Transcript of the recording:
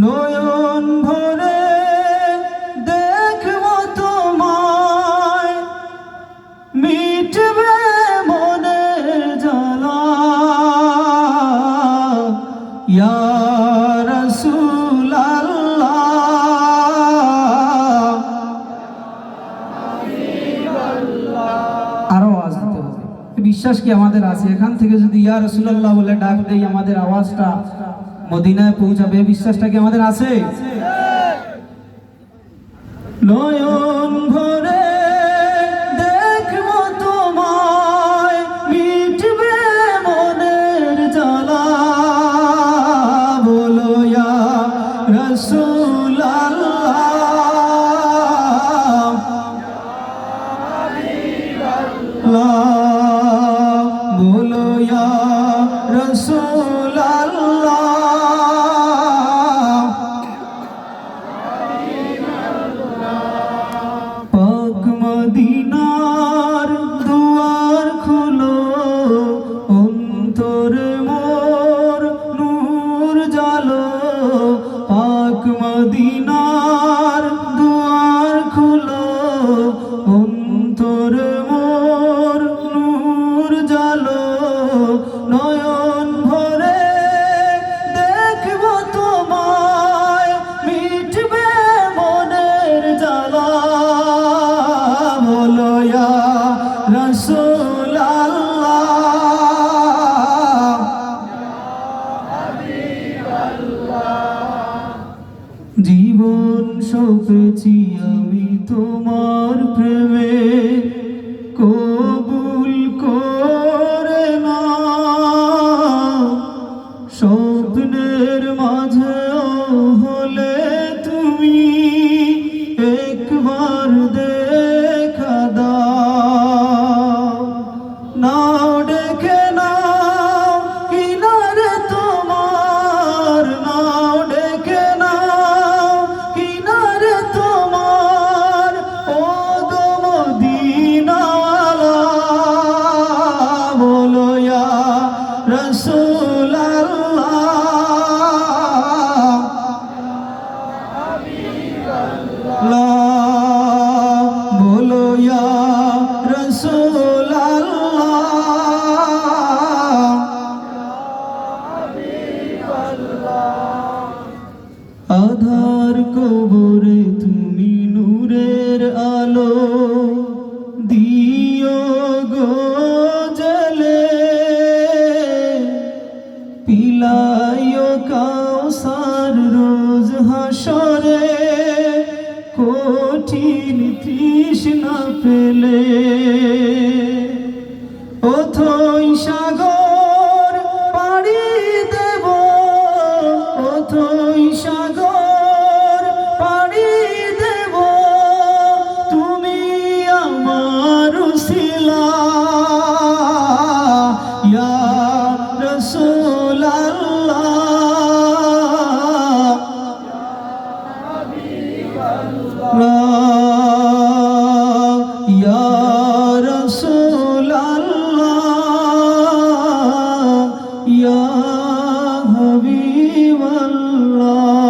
নয়ন ভরে দেখব তোমায়। মিটবে মনের জ্বালা। আরও আওয়াজ দিতে হবে। বিশ্বাস কি আমাদের আছে? এখান থেকে যদি ইয়া রাসূলুল্লাহ বলে ডাক দেই, আমাদের আওয়াজটা মদিনায় পৌঁছাবে বিশ্বাসটা কি আমাদের আছে? নয়ন ইয়া রাসূলুল্লাহ। পাক মদিনার জীবন সপেছি আমি তোমার প্রেমে। কবুল করে না। স্বপ্নের মাঝে হলে তুমি একবার দেখা দাও। নাও কবরে তুমি নূরের আলো দিও গো জলে। পিলাইও কাউসার রোজ হাসরে, কঠিন তৃষ্ণা পেলে। অথই সাগর পাড়ি দেব, অথই Allah, Ya Habib Allah.